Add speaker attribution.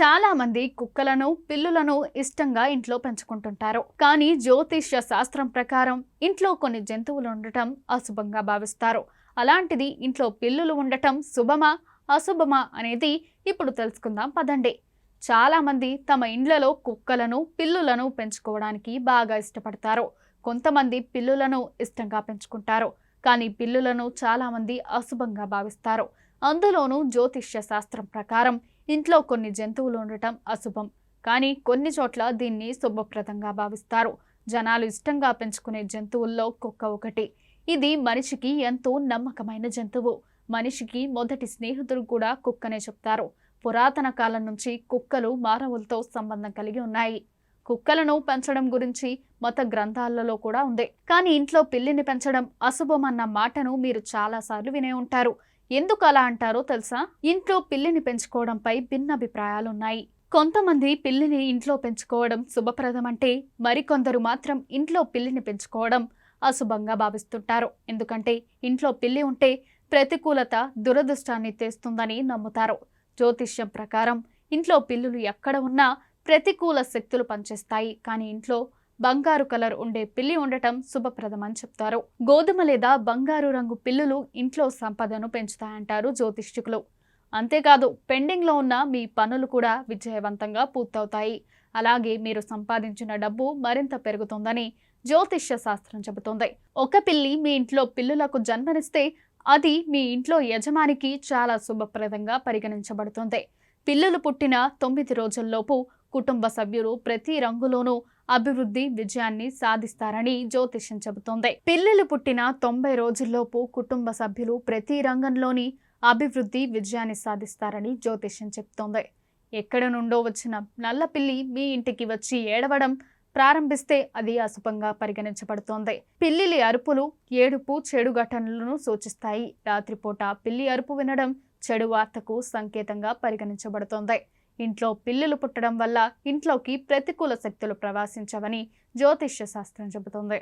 Speaker 1: చాలా మంది కుక్కలను పిల్లులను ఇష్టంగా ఇంట్లో పెంచుకుంటుంటారు. కానీ జ్యోతిష్య శాస్త్రం ప్రకారం ఇంట్లో కొన్ని జంతువులు ఉండటం అశుభంగా భావిస్తారు. అలాంటిది ఇంట్లో పిల్లులు ఉండటం శుభమా అశుభమా అనేది ఇప్పుడు తెలుసుకుందాం పదండి. చాలా మంది తమ ఇండ్లలో కుక్కలను పిల్లులను పెంచుకోవడానికి బాగా ఇష్టపడతారు. కొంతమంది పిల్లులను ఇష్టంగా పెంచుకుంటారు. కానీ పిల్లులను చాలా మంది అశుభంగా భావిస్తారు. అందులోనూ జ్యోతిష్య శాస్త్రం ప్రకారం ఇంట్లో కొన్ని జంతువులు ఉండటం అశుభం. కానీ కొన్ని చోట్ల దీన్ని శుభప్రదంగా భావిస్తారు. జనాలు ఇష్టంగా పెంచుకునే జంతువుల్లో కుక్క ఒకటి. ఇది మనిషికి ఎంతో నమ్మకమైన జంతువు. మనిషికి మొదటి స్నేహితుడు కూడా కుక్కనే చెప్తారు. పురాతన కాలం నుంచి కుక్కలు మానవులతో సంబంధం కలిగి ఉన్నాయి. కుక్కలను పెంచడం గురించి మత గ్రంథాలలో కూడా ఉంది. కానీ ఇంట్లో పిల్లిని పెంచడం అశుభం అన్న మాటను మీరు చాలాసార్లు వినే ఉంటారు. ఎందుకు అలా అంటారో తెలుసా? ఇంట్లో పిల్లిని పెంచుకోవడంపై భిన్నాభిప్రాయాలున్నాయి. కొంతమంది పిల్లిని ఇంట్లో పెంచుకోవడం శుభప్రదమంటే మరికొందరు మాత్రం ఇంట్లో పిల్లిని పెంచుకోవడం అశుభంగా భావిస్తుంటారు. ఎందుకంటే ఇంట్లో పిల్లి ఉంటే ప్రతికూలత దురదృష్టాన్ని తెస్తుందని నమ్ముతారు. జ్యోతిష్యం ప్రకారం ఇంట్లో పిల్లులు ఎక్కడ ఉన్నా ప్రతికూల శక్తులు పనిచేస్తాయి. కానీ ఇంట్లో బంగారు కలర్ ఉండే పిల్లి ఉండటం శుభప్రదమని చెప్తారు. గోధుమ లేదా బంగారు రంగు పిల్లులు ఇంట్లో సంపదను పెంచుతాయంటారు జ్యోతిష్కులు అంతేకాదు పెండింగ్లో ఉన్న మీ పనులు కూడా విజయవంతంగా పూర్తవుతాయి. అలాగే మీరు సంపాదించిన డబ్బు మరింత పెరుగుతుందని జ్యోతిష్య శాస్త్రం చెబుతోంది. ఒక పిల్లి మీ ఇంట్లో పిల్లులకు జన్మనిస్తే అది మీ ఇంట్లో యజమానికి చాలా శుభప్రదంగా పరిగణించబడుతుంది. పిల్లులు పుట్టిన తొమ్మిది రోజుల్లోపు కుటుంబ సభ్యులు ప్రతి రంగులోనూ అభివృద్ధి విజయాన్ని సాధిస్తారని జ్యోతిష్యం చెబుతోంది. పిల్లలు పుట్టిన తొంభై రోజుల్లోపు కుటుంబ సభ్యులు ప్రతి రంగంలోని అభివృద్ధి విజయాన్ని సాధిస్తారని జ్యోతిష్యం చెబుతోంది. ఎక్కడ నుండో వచ్చిన నల్ల పిల్లి మీ ఇంటికి వచ్చి ఏడవడం ప్రారంభిస్తే అది అశుభంగా పరిగణించబడుతోంది. పిల్లిలి అరుపులు ఏడుపు చెడు ఘటనలను సూచిస్తాయి. రాత్రిపూట పిల్లి అరుపు వినడం చెడు వార్తకు సంకేతంగా పరిగణించబడుతోంది. ఇంట్లో పిల్లులు పుట్టడం వల్ల ఇంట్లోకి ప్రతికూల శక్తులు ప్రవేశించవని జ్యోతిష్య శాస్త్రం చెబుతోంది.